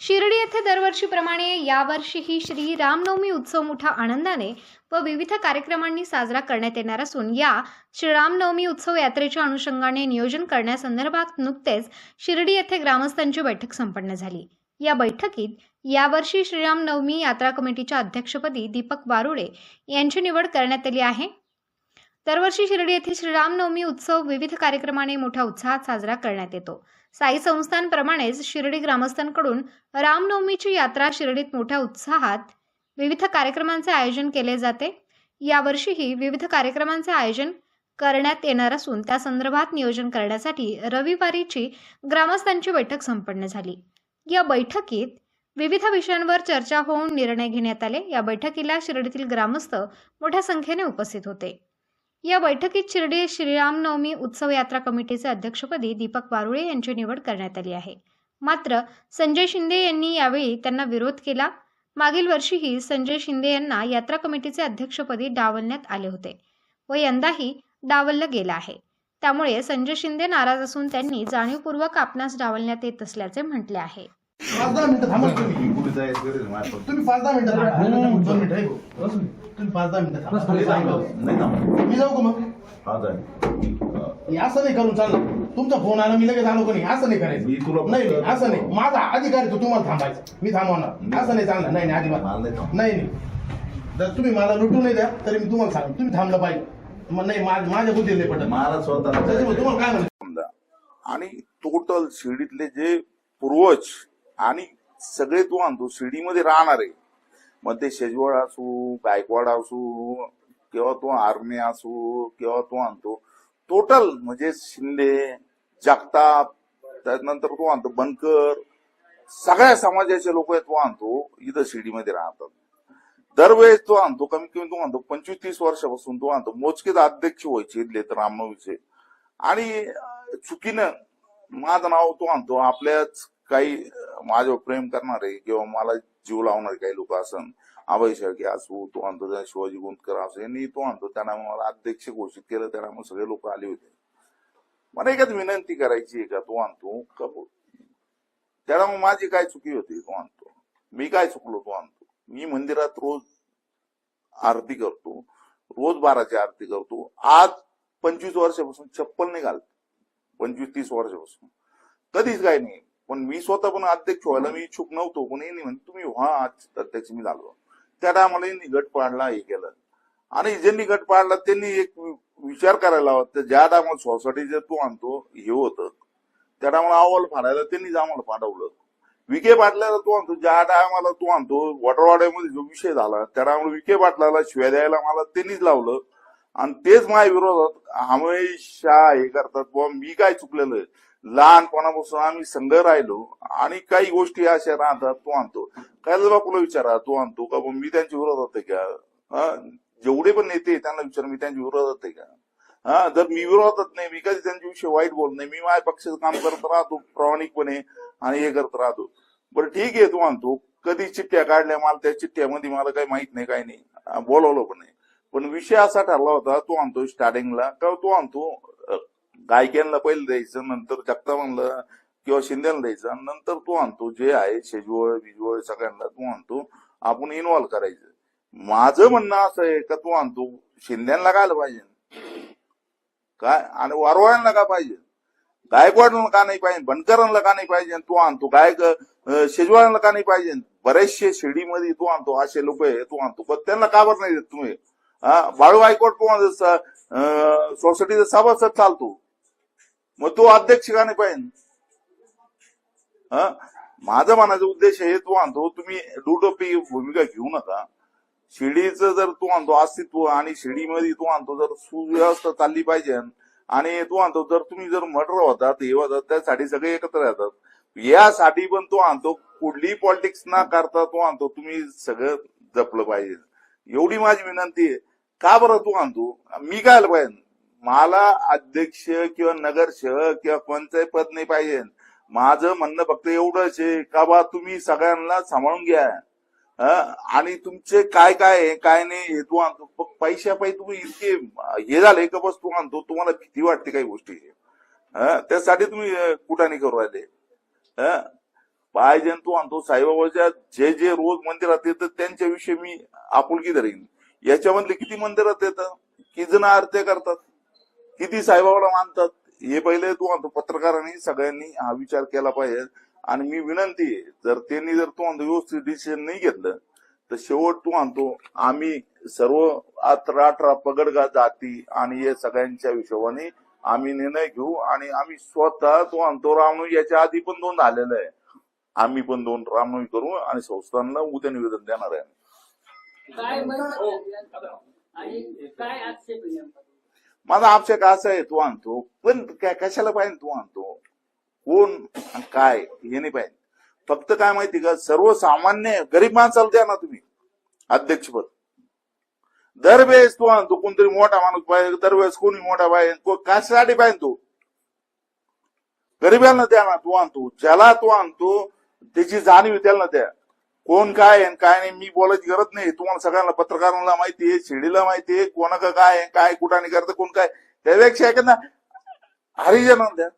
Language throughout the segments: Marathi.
शिर्डी येथे दरवर्षीप्रमाणे यावर्षीही श्री रामनवमी उत्सव मोठ्या आनंदाने व विविध कार्यक्रमांनी साजरा करण्यात येणार असून या श्रीरामनवमी उत्सव यात्रेच्या अनुषंगाने नियोजन करण्यासंदर्भात नुकतेच शिर्डी येथे ग्रामस्थांची बैठक संपन्न झाली. या बैठकीत यावर्षी श्रीरामनवमी यात्रा कमिटीच्या अध्यक्षपदी दीपक वारुळे यांची निवड करण्यात आली आहे. दरवर्षी शिर्डी येथे श्रीरामनवमी उत्सव विविध कार्यक्रमाने मोठ्या उत्साहात साजरा करण्यात येतो. साई संस्थांप्रमाणेच शिर्डी ग्रामस्थांकडून रामनवमीची यात्रा शिर्डीत मोठ्या उत्साहात विविध कार्यक्रमांचे आयोजन केले जाते. यावर्षीही विविध कार्यक्रमांचे आयोजन करण्यात येणार असून त्या संदर्भात नियोजन करण्यासाठी रविवारीची ग्रामस्थांची बैठक संपन्न झाली. या बैठकीत विविध विषयांवर चर्चा होऊन निर्णय घेण्यात आले. या बैठकीला शिर्डीतील ग्रामस्थ मोठ्या संख्येने उपस्थित होते. या बैठकीत शिर्डी श्रीरामनवमी उत्सव यात्रा कमिटीचे अध्यक्षपदी दीपक वारुळे यांची निवड करण्यात आली आहे. मात्र संजय शिंदे यांनी यावेळी त्यांना विरोध केला. मागील वर्षीही संजय शिंदे यांना यात्रा कमिटीचे अध्यक्षपदी डावलण्यात आले होते व यंदाही डावललं गेलं आहे. त्यामुळे संजय शिंदे नाराज असून त्यांनी जाणीवपूर्वक आपणास डावलण्यात येत असल्याचे म्हटले आहे. पाच दहा मिनिटं थांबा तुम्ही. कुठे जायचं गरज नाही माझ्या फक्त. तुम्ही पाच दहा मिनिटं थांबा. दोन मिनिटं आहे भाऊ. तुम्ही. पाच दहा मिनिटं थांबा. नाही थांबा. मी जाऊ का मग? हा जाय हा. हे असं नाही करून चाललं तुमचा फोन आला मी लगेच आलो का नाही? असं नाही करायचं. मी तुला नाही नाही असं नाही. माझा अधिकार आहे तो तुम्हाला थांबायचा. मी थांबवणार. असं नाही चालणार. नाही नाही मला नाही अजिबात थांब. नाही नाही. जर तुम्ही मला लुटू नाही द्या तरी मी तुम्हाला सांग तुम्ही थांबलं पाहिजे. मग नाही माझ्या माझ्या बुद्धीला नाही पटत. मला स्वतःला त्याच्यामुळे तुम्हाला काय म्हणतो समजा आणि टोटल शिर्डीतले जे पूर्वज आणि सगळे तू आणतो शिर्डीमध्ये राहणारे मग ते शेजवळ असू गायकवाड असू किंवा तो आर्मी असू किंवा तो आणतो टोटल म्हणजे शिंदे जगताप त्यानंतर तो आणतो बनकर सगळ्या समाजाचे लोक तो आणतो इथं शिर्डीमध्ये राहतात. दरवेळेस तो आणतो कमीत कमी तो आणतो पंचवीस तीस वर्षापासून तो आणतो मोजकेच अध्यक्ष व्हायचे इथले तर रामनवमीचे आणि चुकीनं माझं नाव तो आणतो आपल्याच काही माझ्यावर प्रेम करणारे किंवा मला जीव लावणारे काही लोक असन अभय शेळके असू तो आणतो त्या शिवाजी गुंतकर असो यांनी तो आणतो त्यांना मला अध्यक्ष घोषित केलं त्यांना मग सगळे लोक आले होते. मला एकच विनंती करायची आहे का? तो आणतो का त्याला मग माझी काय चुकी होती? तो आणतो मी काय चुकलो? तो आणतो मी मंदिरात रोज आरती करतो रोज बाराची आरती करतो. आज पंचवीस वर्षापासून चप्पल नाही घालत पंचवीस तीस वर्षापासून. कधीच काय नाही. पण मी स्वतः पण अध्यक्ष व्हायला मी इच्छुक नव्हतो पण यांनी म्हणजे तुम्ही व्हा आज अध्यक्ष मी झालो. त्या टायमाला यांनी गट पाडला हे केलं. आणि ज्यांनी गट पाडला त्यांनी एक विचार करायला हवा तर ज्या टायमाला सोसायटी जे तू आणतो हे होतं. त्या टायमाला अहवाल फाडायला त्यांनीच आम्हाला पाठवलं. विखे पाटल्याला तो आणतो ज्या टायमाला तो आणतो वॉटरवाड्यामध्ये जो विषय झाला त्या टायमाला विखे पाटलाला शिव्या द्यायला मला त्यांनीच लावलं. आणि तेच माझ्या विरोधात हमेशा हे करतात बुवा मी काय चुकलेलं आहे? लहानपणापासून आम्ही संघ राहिलो आणि काही गोष्टी अशा राहतात तो आणतो. काय बापूला विचारा तो आणतो. का मी त्यांच्या विरोधात आहे का? हा? जेवढे पण नेते त्यांना विचार मी त्यांच्या विरोधात आहे का? हा? जर मी विरोधात नाही मी कधी त्यांच्याविषयी वाईट बोलत नाही मी माझ्या पक्षाचं काम करत राहतो प्रामाणिकपणे आणि हे करत राहतो. बरं ठीक आहे तू आणतो. कधी चिठ्ठ्या काढल्या मला त्या चिठ्ठ्यामध्ये मला काही माहीत नाही काही नाही. बोलवलं पण नाही. पण विषय असा ठरला होता तो आणतो स्टार्टिंगला का तो आणतो? गायक्यांना पहिलं द्यायचं नंतर जगतापांना किंवा शिंदेला द्यायचं आणि नंतर तू आणतो जे आहे शेजवळ बिजवळ सगळ्यांना तू आणतो आपण इन्व्हॉल्व्ह करायचं. माझं म्हणणं असं आहे का तू आणतो शिंद्यांना काय पाहिजे? काय? आणि वारवाड्यांना का पाहिजे? गायकवाडांना का नाही पाहिजे? बनकरांना का नाही पाहिजे? तू आणतो. गायक शेजवाळ्यांना का नाही पाहिजे? बरेचसे शिर्डीमध्ये तू आणतो असे लोक आहे तू आणतो. पण त्यांना का बरं नाही देत तुम्ही? हा? बाळू गायकवाड तू सोसायटीचा सभासद चालतो. मग तो अध्यक्ष का नाही पाहिजे? हा? माझा म्हणायचा उद्देश हे तो आणतो तुम्ही दुटोपी भूमिका घेऊ नका. शिडीचं जर तू आणतो अस्तित्व आणि शिडीमध्ये तू आणतो जर सुव्यवस्था चालली पाहिजे आणि तू आणतो जर तुम्ही जर मर्डर होतात हे होतात त्यासाठी सगळे एकत्र राहतात यासाठी पण तो आणतो कुठलीही पॉलिटिक्स ना करता तो आणतो तुम्ही सगळं जपलं पाहिजे. एवढी माझी विनंती आहे. का बरं तू आणतो मी काय पाहिजे? मला अध्यक्ष किंवा नगरसेवक किंवा कोणतंही पद नाही पाहिजे. माझं म्हणणं फक्त एवढंच आहे का बा तुम्ही सगळ्यांना सांभाळून घ्या. आणि तुमचे काय काय आहे काय नाही हे तू आणतो. पैशा पैशापायी तुम्ही इतके हे झाले का बस तू आणतो. तुम्हाला भीती वाटते काही गोष्टी त्यासाठी तुम्ही अं, कुठाने करू राहिले? पाहिजे तू आणतो. साईबाबाच्या जे जे रोज मंदिरात येतात त्यांच्याविषयी मी आपुलकी धरेन. याच्यामधले किती मंदिरात येतं किती जण आरत्या करतात? किती साईबाबाला मानतात हे पहिले तू म्हणतो पत्रकारांनी सगळ्यांनी हा विचार केला पाहिजे. आणि मी विनंती आहे जर त्यांनी जर तू म्हणतो व्यवस्थित डिसिजन नाही घेतलं तर शेवट तू म्हणतो आम्ही सर्व अठरा अठरा पगडगा जाती आणि या सगळ्यांच्या हिशोबाने आम्ही निर्णय घेऊ आणि आम्ही स्वतः तो म्हणतो रामनवी याच्या आधी पण दोन झालेलं आहे. आम्ही पण दोन रामनवमी करू आणि संस्थांना उद्या निवेदन देणार आहे. माझा आक्षेप असा आहे तू आणतो. पण काय कशाला पाहिजे तू आणतो? कोण काय? हे नाही पाहिजे. फक्त काय माहिती का सर्वसामान्य गरीब माणसाला द्या ना तुम्ही अध्यक्षपद. दरवेळेस तू आणतो कोणतरी मोठा माणूस पाहिजे दरवेळेस कोणी मोठा पाहिजे कशासाठी पाहिजे तू? गरिबांना द्या ना तू आणतो. ज्याला तू आणतो त्याची जाणीव त्याला द्या. कोण काय आहे काय नाही मी बोलायची गरज नाही. तुम्हाला सगळ्यांना पत्रकारांना माहिती आहे शिडीला माहिती आहे कोणाका काय आहे काय कुठाने करतं कोण काय. त्यापेक्षा आहे ना हरिजनांना द्या.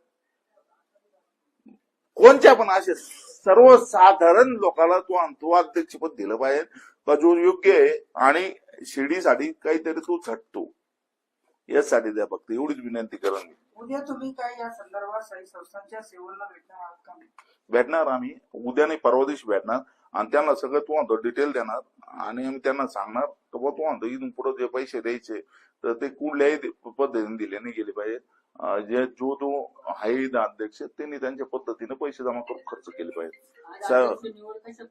कोणच्या पण असे सर्वसाधारण लोकांना तू आणतो अध्यक्षपद दिलं पाहिजे. का जो योग्य आहे आणि शिडीसाठी काहीतरी तू झटतो. यासाठी द्या फक्त एवढीच विनंती करा मी. उद्या तुम्ही काय या संदर्भात साई संस्थांच्या सेवांना भेटणार आहात का? भेटणार आम्ही. उद्या नाही परवा दिवशी भेटणार. आणि त्यांना सगळं तू म्हणतो डिटेल देणार. आणि आम्ही त्यांना सांगणार. तर बुवा तू म्हणतो इथून पुढे जे पैसे द्यायचे तर ते कुठल्याही पद्धतीने दिले नाही गेले पाहिजे जे जो तो आहे अध्यक्ष त्यांनी त्यांच्या पद्धतीने पैसे जमा करून खर्च केले पाहिजे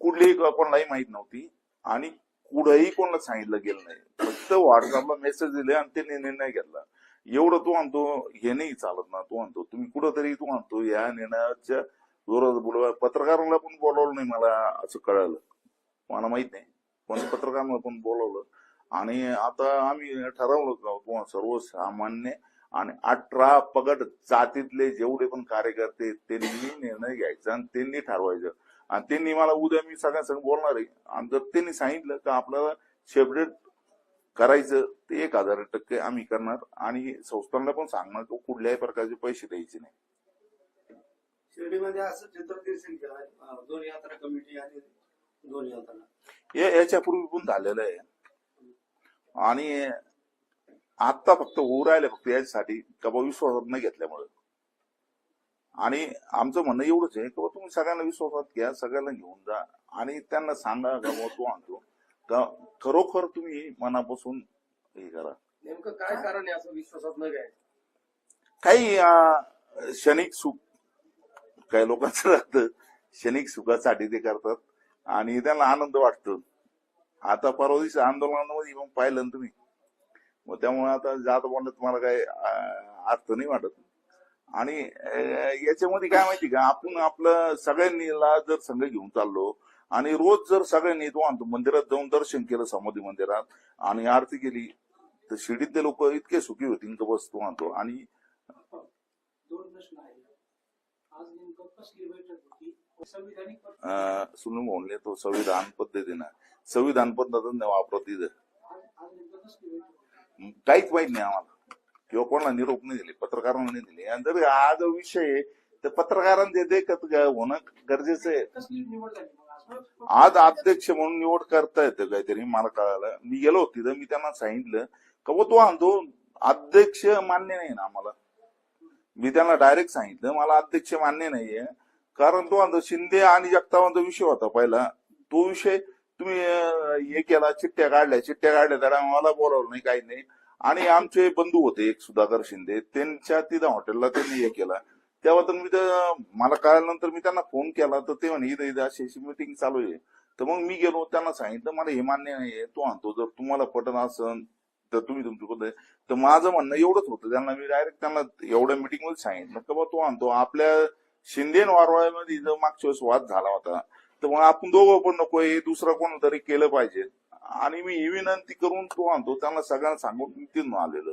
कुठलीही कोणालाही माहीत नव्हती. आणि कुठंही कोणाला सांगितलं गेलं नाही. फक्त व्हॉट्सअपला मेसेज दिले आणि त्यांनी निर्णय घेतला. एवढं तू म्हणतो हे नाही चालत ना तू म्हणतो तुम्ही कुठंतरी तू म्हणतो या निर्णयाच्या जोरात बोलवा. पत्रकारांना पण बोलावलं नाही मला असं कळलं. मला माहीत नाही. पण पत्रकारांना पण बोलावलं. आणि आता आम्ही ठरवलं तुम्हाला सर्वसामान्य आणि अठरा पगड जातीतले जेवढे पण कार्यकर्ते त्यांनी निर्णय घ्यायचा आणि त्यांनी ठरवायचं. आणि त्यांनी मला उद्या मी सगळ्यांसंग बोलणार आहे. आणि जर त्यांनी सांगितलं का आपल्याला सेपरेट करायचं ते एक हजार टक्के आम्ही करणार. आणि संस्थांना पण सांगणार की कुठल्याही प्रकारचे पैसे द्यायचे नाही. शिर्डीमध्ये असं दोन यात्रा कमिटी आणि दोन यात्रा. याच्यापूर्वी पण झालेलं आहे. आणि आता फक्त होऊ राहिले फक्त याच्यासाठी. का विश्वासात न घेतल्यामुळे. आणि आमचं म्हणणं एवढंच आहे की बा तुम्ही सगळ्यांना विश्वासात घ्या सगळ्यांना घेऊन जा आणि त्यांना सांगा का तू आणतो. का खरोखर तुम्ही मनापासून हे करा. नेमकं काय कारण आहे असं विश्वासात न घ्यायचं? काही क्षणिक सुख. काही लोकांचं राहतं क्षणिक सुखासाठी ते करतात आणि त्यांना आनंद वाटतो. आता परवा दिवशी आंदोलनामध्ये पण पाहिलं ना तुम्ही. मग त्यामुळे आता जात बोलण्यात तुम्हाला काही अर्थ नाही वाटत. आणि याच्यामध्ये काय माहिती का? आपण आपलं सगळ्यांनीला जर संघ घेऊन चाललो आणि रोज जर सगळ्यांनी तो आणतो मंदिरात जाऊन दर्शन केलं समाधी मंदिरात आणि आरती केली तर शिर्डीतले लोक इतके सुखी होतील का बस तो आणतो आणि पद- सुनील मोहनले तो संविधान पद्धतीनं संविधान पद्धतीने वापरत काहीच माहीत नाही आम्हाला. किंवा कोणाला निरोप नाही दिले पत्रकारांना नाही दिले. आणि जर हा जो विषय आहे तर पत्रकारांचे देखत होणं गरजेचं आहे? आज अध्यक्ष म्हणून निवड करता येतं काहीतरी मला कळालं. मी गेलो होती तर मी त्यांना सांगितलं का तो आणतो अध्यक्ष मान्य नाही ना आम्हाला. मी त्यांना डायरेक्ट सांगितलं मला अध्यक्ष मान्य नाहीये. कारण तो आणतो शिंदे आणि जगतावांचा विषय होता पहिला. तो विषय तुम्ही हे केला चिठ्ठ्या काढल्या चिठ्ठ्या काढल्या त्याला मला बोलावलं नाही काही नाही. आणि आमचे बंधू होते एक सुधाकर शिंदे त्यांच्या तिथं हॉटेलला त्यांनी हे केला. तेव्हा तर मी तर मला कळल्यानंतर मी त्यांना फोन केला तर ते म्हणे इथं इथं अशी अशी मिटिंग चालू आहे. तर मग मी गेलो त्यांना सांगितलं मला हे मान्य नाहीये तो आणतो जर तुम्हाला पटन असन तर तुम्ही तुमची पद्धत तर माझं म्हणणं एवढंच होतं त्यांना मी डायरेक्ट त्यांना एवढ्या मिटिंगमध्ये सांगितलं की बा तो आणतो. आपल्या शिंदे वारवाळ्यामध्ये जर मागच्या वेळेस वाद झाला होता. तर मग आपण दोघं पण नको हे दुसरं कोण तरी केलं पाहिजे. आणि मी ही विनंती करून तो आणतो त्यांना सगळ्यांना सांगून तिथून आलेलो.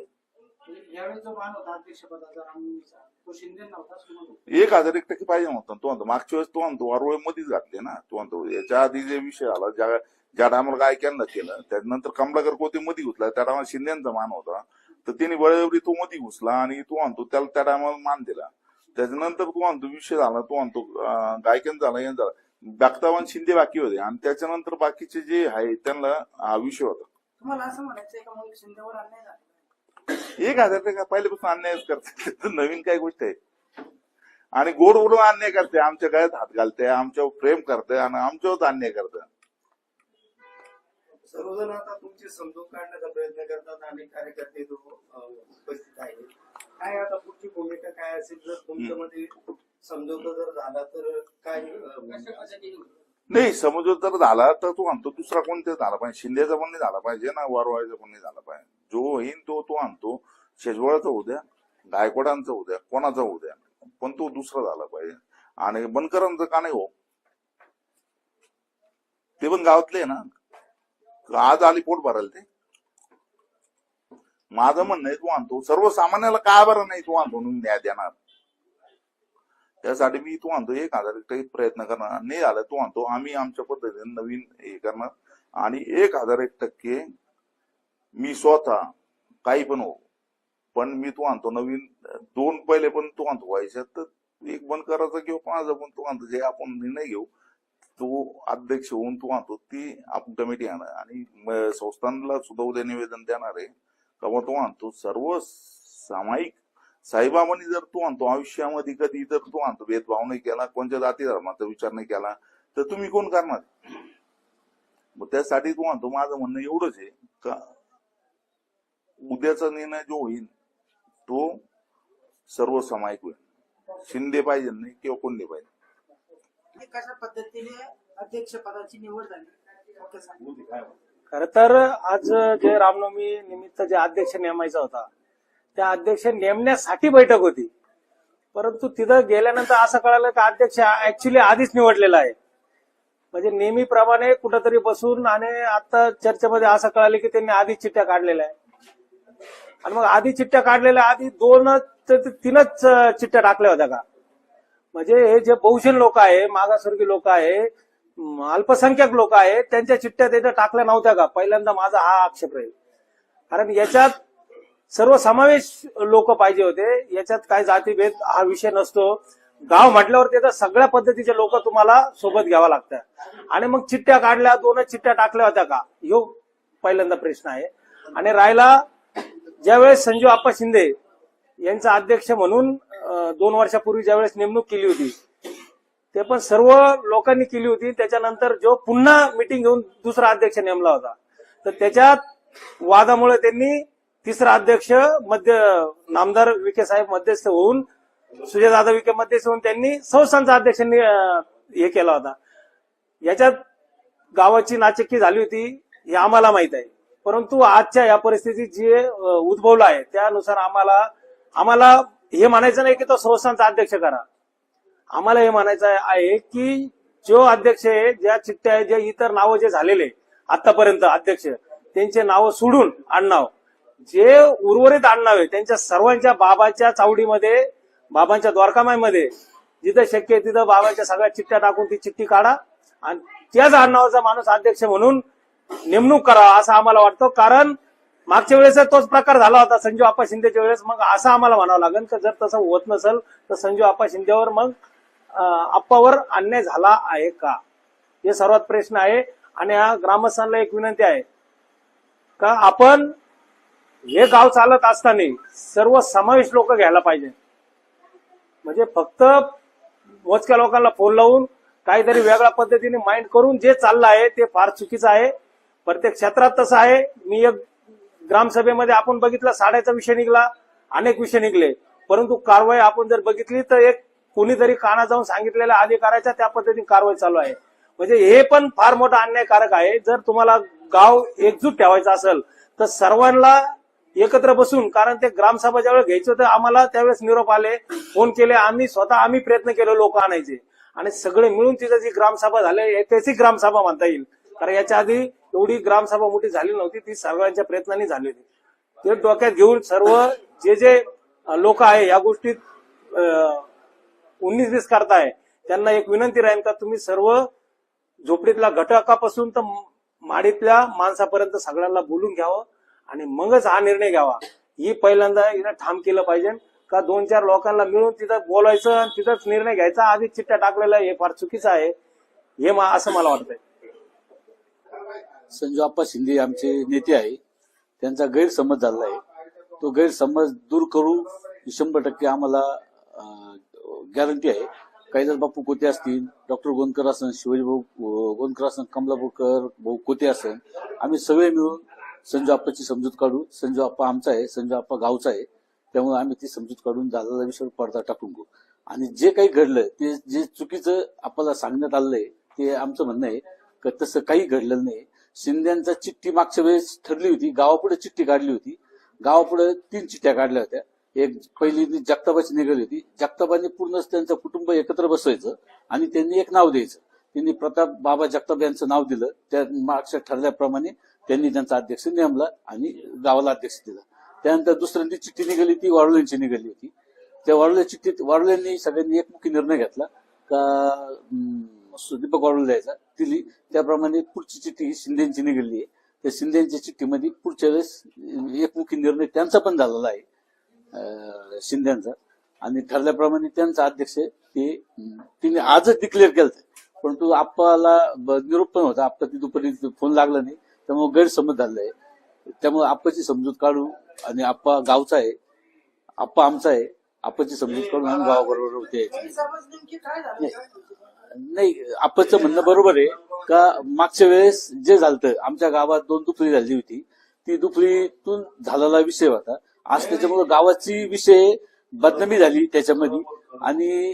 एक हजार एक टक्के पाहिजे म्हणतो तो म्हणतो मागच्या वेळेस तो म्हणतो वारवळ मध्येच घातले ना. तो म्हणतो याच्या आधी जे विषय आला ज्या ज्या टायमाला काय केलं त्यानंतर कमलाकर कोते मध्ये घुसला त्या टायमाला शिंदेचा मान होता. तर त्यांनी बळजबरी तो मध्ये घुसला आणि तो म्हणतो त्याला त्या टायमाला मान दिला. त्याच्यानंतर तू म्हणतो विषय झाला तू म्हणतो अं, गायकन झाला यांचा झाला. बॅक्तावान शिंदे बाकी होते. आणि त्याच्यानंतर बाकीचे जे आहे त्यांना हा विषय होता. तुम्हाला असं का मग शिंदेवर अन्याय झाला एक हजार ते काय पहिल्यापासून अन्यायच करते. तर नवीन काय गोष्ट आहे. आणि गोड बोलून अन्याय करते. आमच्या गळ्यात हात घालते आमच्यावर प्रेम करते आणि आमच्यावर अन्याय करते. सर्वजण आता तुमची समजूत काढण्याचा प्रयत्न करतात आणि कार्यकर्ते जो अं, उपस्थित आहे काय आता पुढची भूमिका काय असेल जर तुमच्यामध्ये समजोता जर झाला तर काय म्हणजे नाही. समज जर झाला तर तू आणतो. दुसरा कोणते झाला पाहिजे. शिंदेचा पण नाही झाला पाहिजे ना वारवायचा पण नाही झाला पाहिजे. जो होईन तो तो आणतो. शेजवळाचा होऊ द्या गायकवाडांचा उद्या कोणाचा उद्या पण तो दुसरा झाला पाहिजे. आणि बनकरांचं का नाही हो? ते पण गावातले ना. आज आली पोट भरायला ते. माझं म्हणणं आहे तू आणतो. सर्वसामान्याला काय बरं नाही तू आणतो म्हणून न्याय देणार? त्यासाठी मी तू आणतो एक हजार हेक्टर प्रयत्न करणार. नाही आलं तू आणतो आम्ही आमच्या पद्धतीने नवीन हे करणार. आणि एक हजार एक टक्के मी स्वतः काही पण हो. पण मी तू आणतो नवीन दोन पहिले पण तू आणतो व्हायच्यात तर एक बंद करायचा किंवा पाच पण तू आणतो जे आपण निर्णय घेऊ तो अध्यक्ष होऊन तू आणतो ती आपण कमिटी आणणार. आणि म- संस्थांना सुद्धा उद्या निवेदन देणार आहे. का तो आणतो सर्व सामायिक साईबाबांनी जर तू आणतो आयुष्यामध्ये कधी जर तू आणतो भेदभाव नाही केला कोणत्या जाती धर्माचा विचार नाही केला तर तुम्ही कोण करणार? मग त्यासाठी तू आणतो माझं म्हणणं एवढंच आहे का उद्याचा निर्णय जो होईल तो सर्व सामायिक होईल. शिंदे पाहिजे नाही किंवा कोण नाही पाहिजे कशा पद्धतीने अध्यक्ष पदाची निवड झाली. खर तर आज जे रामनवमी निमित्त जे अध्यक्ष नेमायचा होता त्या अध्यक्ष नेमण्यासाठी बैठक होती. परंतु तिथं गेल्यानंतर असं कळालं की अध्यक्ष ऍक्च्युली आधीच निवडलेला आहे. म्हणजे नेहमीप्रमाणे कुठंतरी बसून आणि आता चर्चेमध्ये असं कळालं की त्यांनी आधीच चिठ्ठ्या काढलेल्या आहे आणि मग आधी चिठ्ठ्या काढलेल्या आधी दोनच ते तीनच चिठ्ठ्या टाकल्या होत्या का? म्हणजे हे जे बहुजन लोक आहे मागासवर्गीय लोक आहे अल्पसंख्याक लोक आहे त्यांच्या चिठ्ठ्या त्याच्या टाकल्या नव्हत्या का? पहिल्यांदा माझा हा आक्षेप राहील. कारण याच्यात सर्व समावेश लोक पाहिजे होते. याच्यात काय जातीभेद हा विषय नसतो. गाव म्हटल्यावर त्याचा सगळ्या पद्धतीचे लोक तुम्हाला सोबत घ्यावा लागतात आणि मग चिठ्ठ्या काढल्या दोनच चिठ्ठ्या टाकल्या होत्या का? ह्यो पहिल्यांदा प्रश्न आहे. आणि राहिला ज्यावेळेस संजू आप्पा शिंदे यांचा अध्यक्ष म्हणून दोन वर्षापूर्वी ज्यावेळेस नेमणूक केली होती ते पण सर्व लोकांनी केली होती. त्याच्यानंतर जो पुन्हा मिटिंग घेऊन दुसरा अध्यक्ष नेमला होता. तर त्याच्यात वादामुळे त्यांनी तिसरा अध्यक्ष मध्य नामदार विखे साहेब मध्यस्थ होऊन सुजयदादा विखे मध्यस्थ होऊन त्यांनी संस्थांचा अध्यक्षांनी हे केला होता. याच्यात गावाची नाचक्की झाली होती हे आम्हाला माहीत आहे. परंतु आजच्या या परिस्थितीत जे उद्भवलं आहे त्यानुसार आम्हाला आम्हाला हे म्हणायचं नाही की तो संस्थांचा अध्यक्ष करा. आम्हाला हे म्हणायचं आहे की जो अध्यक्ष आहे ज्या चिठ्ठ्या आहे जे इतर नावं जे झालेले आतापर्यंत अध्यक्ष त्यांचे नावं सोडून आडनाव जे उर्वरित आडनावे आहे त्यांच्या सर्वांच्या बाबाच्या चावडीमध्ये बाबांच्या द्वारकामाईमध्ये जिथं शक्य आहे तिथं बाबांच्या सगळ्या चिठ्ठ्या टाकून ती चिठ्ठी काढा. आणि त्याच आडनावाचा माणूस अध्यक्ष म्हणून नेमणूक करावा असं आम्हाला वाटतं. कारण मागच्या वेळेस तोच प्रकार झाला होता संजू आप्पा शिंदेच्या वेळेस. मग असं आम्हाला म्हणावं लागेल की जर तसं होत नसेल तर संजू आप्पा शिंदेवर मग आप्पावर अन्याय झाला आहे का? हे सर्वात प्रश्न आहे. आणि हा ग्रामस्थांना एक विनंती आहे. का आपण हे गाव चालत असताना सर्व समावेश लोक घ्यायला पाहिजे. म्हणजे फक्त मोजक्या लोकांना फोन लावून काहीतरी वेगळ्या पद्धतीने माइंड करून जे चाललं आहे ते फार चुकीचं आहे. प्रत्येक क्षेत्रात तसं आहे. मी एक ग्रामसभेमध्ये आपण बघितलं साड्याचा विषय निघला अनेक विषय निघले. परंतु कारवाई आपण जर बघितली तर एक कोणीतरी काना जाऊन सांगितलेल्या अधिकाऱ्याच्या त्या पद्धतीने कारवाई चालू आहे. म्हणजे हे पण फार मोठं अन्यायकारक आहे. जर तुम्हाला गाव एकजूट ठेवायचं असेल तर सर्वांना एकत्र बसून कारण ते ग्रामसभा ज्यावेळेस घ्यायचं होतं आम्हाला त्यावेळेस निरोप आले फोन केले आम्ही स्वतः आम्ही प्रयत्न केले लोक आणायचे. आणि सगळे मिळून तिथं जी ग्रामसभा झाली ऐतिहासिक ग्रामसभा म्हणता येईल. कारण याच्या आधी एवढी ग्रामसभा मोठी झाली नव्हती ती सर्वांच्या प्रयत्नांनी झाली होती. ते डोक्यात घेऊन सर्व जे जे लोक आहे या गोष्टीत उन्नीस वीस करताय त्यांना एक विनंती राहील का तुम्ही सर्व झोपडीतल्या घटकापासून तर माडीतल्या माणसापर्यंत सगळ्यांना बोलून घ्यावं. आणि मगच हा निर्णय घ्यावा. ही पहिल्यांदा हिनं ठाम केलं पाहिजे. का दोन चार लोकांना मिळून तिथं बोलायचं आणि तिथंच निर्णय घ्यायचा. आधी चिठ्ठ्या टाकलेला हे फार चुकीचं आहे. हे मा- असं मला वाटतंय. संजू आप्पा शिंदे आमचे नेते आहे. त्यांचा गैरसमज झालेला आहे तो गैरसमज दूर करू शंभर टक्के आम्हाला गॅरंटी आहे. कैलास बापू कोते असतील डॉक्टर गोंदकर असन शिवाजी भाऊ गोंदकर असन कमलापूरकर भाऊ कोते असन आम्ही सगळे मिळून संजू आप्पाची समजूत काढू. संजू आप्पा आमचा आहे संजू आप्पा गावचा आहे. त्यामुळे आम्ही ती समजूत काढून झालेला विषय पडदा टाकून घेऊ. आणि जे काही घडलं ते जे चुकीचं आपल्याला सांगण्यात आलेलं आहे ते आमचं म्हणणं आहे का तसं काही घडलेलं नाही. शिंद्यांचा चिठ्ठी मागच्या वेळेस ठरली होती गावापुढे चिठ्ठी काढली होती. गावापुढे तीन चिठ्ठ्या काढल्या होत्या. एक पहिली जगताबाची निघाली होती. जगताबाने पूर्णच त्यांचं कुटुंब एकत्र बसवायचं आणि त्यांनी एक नाव द्यायचं. त्यांनी प्रताप बाबा जगताप यांचं नाव दिलं. त्या मागच्या ठरल्याप्रमाणे त्यांनी त्यांचा अध्यक्ष नेमला आणि गावाला अध्यक्ष दिला. त्यानंतर दुसऱ्यांदी चिठ्ठी निघाली ती वारुल्यांची निघाली होती. त्या वारुल्या चिठ्ठीत वारुल्यांनी सगळ्यांनी एकमुखी निर्णय घेतला. का दीपक वारुल द्यायचा दिली त्याप्रमाणे पुढची चिठ्ठी ही शिंदेची निघाली आहे. त्या शिंदेच्या चिठ्ठीमध्ये पुढच्या वेळेस एकमुखी निर्णय त्यांचा पण झालेला आहे शिंद्यांचा आणि ठरल्याप्रमाणे त्यांचा अध्यक्ष ते तिने आजच डिक्लेअर केलं परंतु आप्पाला ब- निरोप पण होता. आप्पा ती दुपारी फोन लागला नाही. त्यामुळे गैरसमज झालाय. त्यामुळे आप्पाची समजूत काढू आणि आप्पा गावचा आहे. आप्पा आमचा आहे. आप्पाची समजूत काढून आम्ही गावाबरोबर होते. नाही आप्पाचं म्हणणं बरोबर आहे का मागच्या वेळेस जे झालं आमच्या गावात दोन दुपरी झाली होती. ती दुपरीतून झालेला विषय होता. आज त्याच्यामुळे गावाची विषय बदनामी झाली त्याच्यामध्ये. आणि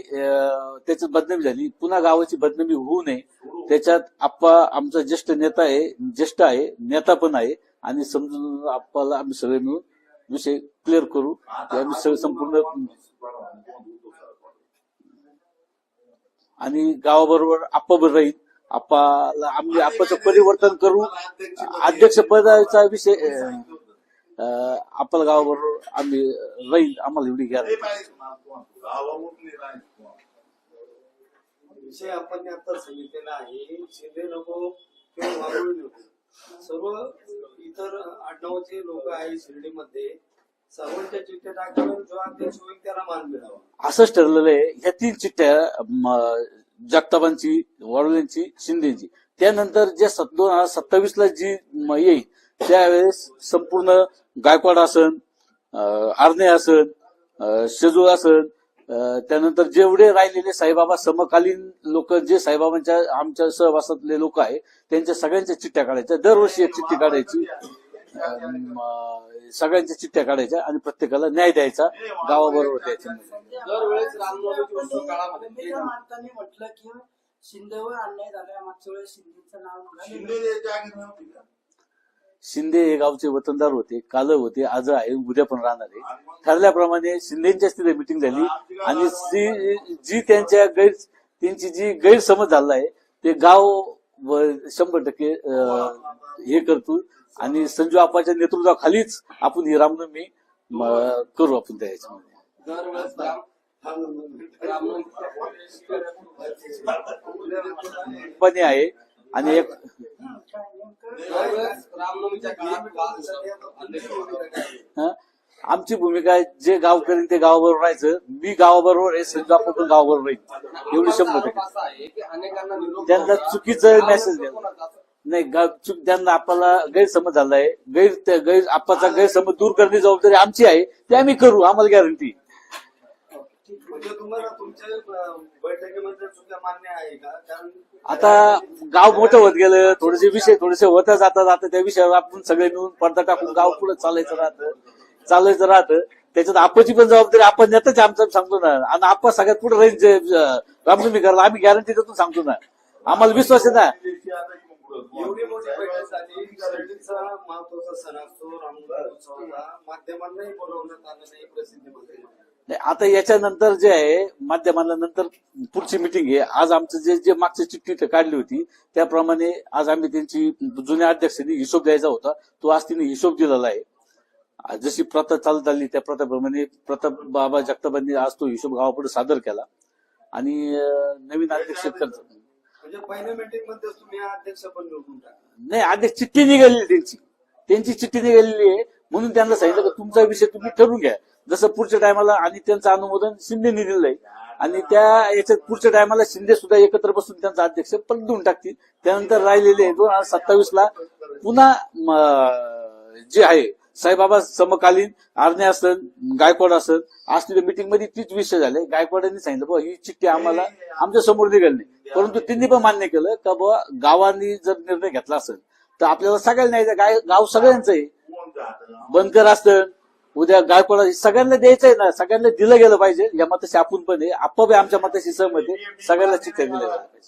त्याच्यात बदनामी झाली. पुन्हा गावाची बदनामी होऊ नये. त्याच्यात आप्पा आमचा ज्येष्ठ नेता आहे ज्येष्ठ आहे नेता पण आहे. आणि समजून आप्पाला आम्ही सगळे मिळून विषय क्लिअर करू. आम्ही सगळे संपूर्ण आणि गावाबरोबर आप्पा बरोबर राहील. आप्पाला आम्ही आप्पाचं परिवर्तन करू. अध्यक्ष पदाचा विषय आपल्या गावाबरोबर आम्ही राहील आम्हाला एवढी घ्या. विषय आपण आता सांगितलेला आहे. शिंदे नको किंवा वारुळ नको सर्व इतर आडनावाचे लोक आहे शिर्डीमध्ये. सर्वांच्या चिठ्ठ्या टाकल्यावर जो अध्यक्ष होईल त्याला मान मिळावा. असंच ठरलेलं आहे. ह्या तीन चिठ्ठ्या जगतापांची वडोल्यांची शिंदेची. त्यानंतर जे दोन हजार सत्तावीस ला जी येईल त्यावेळेस संपूर्ण गायकवाड आर्ने असन अं, शेजूळ असन अं, त्यानंतर जेवढे राहिलेले साईबाबा समकालीन लोक जे साईबाबांच्या आमच्या सहवासातले लोक आहे त्यांच्या सगळ्यांच्या चिठ्ठ्या काढायच्या. दरवर्षी एक चिठ्ठी काढायची. सगळ्यांच्या चिठ्ठ्या काढायच्या आणि प्रत्येकाला न्याय द्यायचा गावाबरोबर द्यायचा. म्हटलं की शिंदेवर अन्याय झालाय मागच्या वेळेस शिंदेचं नाव. शिंदे हे गावचे वतनदार होते काल होते आज आहे उद्या पण राहणार आहे. ठरल्याप्रमाणे शिंदेच्या तिथे मिटिंग झाली आणि जी जी त्यांच्या गैर त्यांची जी गैरसमज झाला आहे ते गाव शंभर टक्के हे करतो आणि संजू आपाच्या नेतृत्वाखालीच आपण ही रामनवमी करू आपण त्या ह्याच्यामध्ये पण आहे आणि एक आमची भूमिका आहे जे गाव करेल ते गावाबरोबर राहायचं. मी गावाबरोबर आहे संजू आपण पण गावाबरोबर राहील. एवढी शंभर टक्के. त्यांना चुकीचं मेसेज द्या. नाही चूक चुक त्यांना आपल्याला गैरसमज झालाय. गैर त्या गैर आपाचा गैरसमज दूर करण्याची जबाबदारी आमची आहे. ते आम्ही करू आम्हाला गॅरंटी म्हणजे तुम्हाला तुमच्या अं, बैठकीमध्ये सुद्धा मान्य आहे का? कारण आता गाव मोठं होत गेलं थोडेसे विषय थोडेसे होता जाता जाता त्या विषयावर आपण सगळे मिळून पडदा टाकून गाव पुढे चालायचं राहतं चालायचं राहतं. त्याच्यात आपची पण जबाबदारी आपण नेताच आमचं सांगतो ना. आणि आपण सगळ्यात पुढे राहील रामनवमी करायला आम्ही गॅरंटी देतो सांगतो ना. आम्हाला विश्वास आहे ना. एवढी मोठी बैठक झाली महत्त्वाचा सण असतो रामनवमी उत्सवाचा. माध्यमांनाही बोलवण्यात आलं नाही प्रसिद्धीमध्ये नाही, आता याच्यानंतर जे आहे माध्यमाला नंतर पुढची मिटिंग आहे. आज आमचं जे जे मागची चिठ्ठी काढली होती त्याप्रमाणे आज आम्ही त्यांची जुन्या अध्यक्षांनी हिशोब द्यायचा होता. तो आज तिने हिशोब दिलेला आहे. आज जशी प्रथा चालत आली त्या प्रथाप्रमाणे प्रताप बाबा जगतापांनी आज तो हिशोब गावापुढे सादर केला. आणि नवीन अध्यक्ष करतात म्हणजे नाही अध्यक्ष चिठ्ठी निघालेली आहे त्यांची. त्यांची चिठ्ठी निघालेली आहे. म्हणून त्यांना सांगितलं की तुमचा विषय तुम्ही ठरवून घ्या. जसं पुढच्या टायमाला आणि त्यांचं अनुमोदन शिंदेने दिलेलं आहे. आणि त्या याच्यात पुढच्या टायमाला शिंदे सुद्धा एकत्र बसून त्यांचा अध्यक्ष पद टाकतील. त्यानंतर राहिलेले दोन हजार सत्तावीस ला पुन्हा जे आहे साईबाबा समकालीन आरणे असन गायकवाड असन असलेल्या मिटिंगमध्ये तीच विषय झाले. गायकवाडांनी सांगितलं बुवा ही चिठ्ठी आम्हाला आमच्यासमोर निघाली नाही. परंतु त्यांनी पण मान्य केलं का बुवा गावांनी जर निर्णय घेतला असेल तर आपल्याला सगळ्यांना नाही गाय गाव सगळ्यांचं आहे. बनकर असतं. उद्या गायकवाड सगळ्यांना द्यायचं आहे ना. सगळ्यांना दिलं गेलं पाहिजे. या मताशी आपण पण आहे. आप्पा बी आमच्या मताशी सहमत आहे. सगळ्यांना चिठ्ठ्या दिलं गेलं पाहिजे.